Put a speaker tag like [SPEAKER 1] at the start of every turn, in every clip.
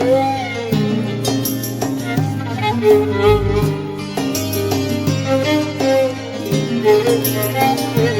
[SPEAKER 1] Thank you.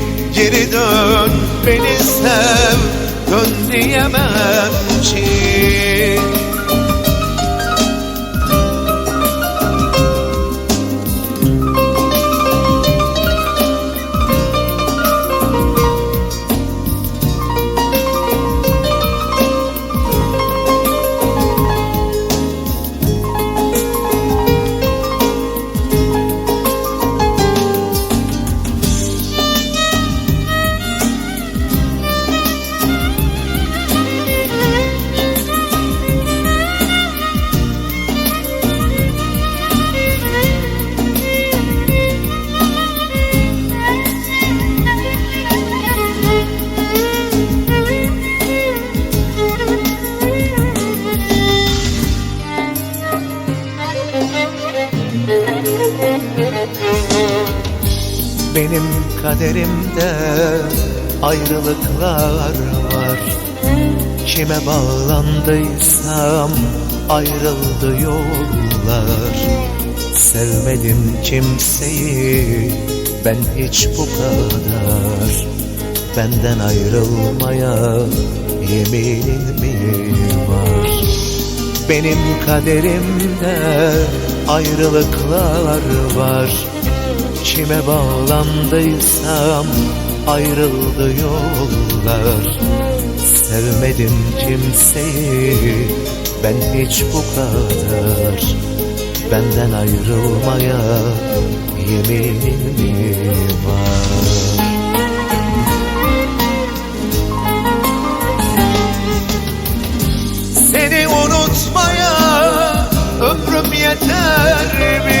[SPEAKER 1] Geri dön beni sev dön diyemem. Ki Benim kaderimde ayrılıklar var. Kime bağlandıysam ayrıldı yollar. Sevmedim kimseyi ben hiç bu kadar. Benden ayrılmaya yeminin mi var? Benim kaderimde ayrılıklar var Kime bağlandıysam ayrıldı yollar. Sevmedim kimseyi ben hiç bu kadar. Benden ayrılmaya yeminim mi var? Seni unutmaya ömrüm yeter mi?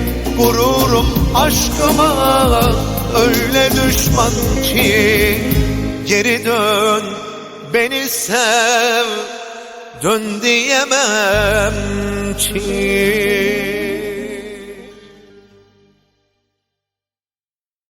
[SPEAKER 1] Vururum aşkıma. Öyle düşman ki Geri dön beni sev Dön diyemem ki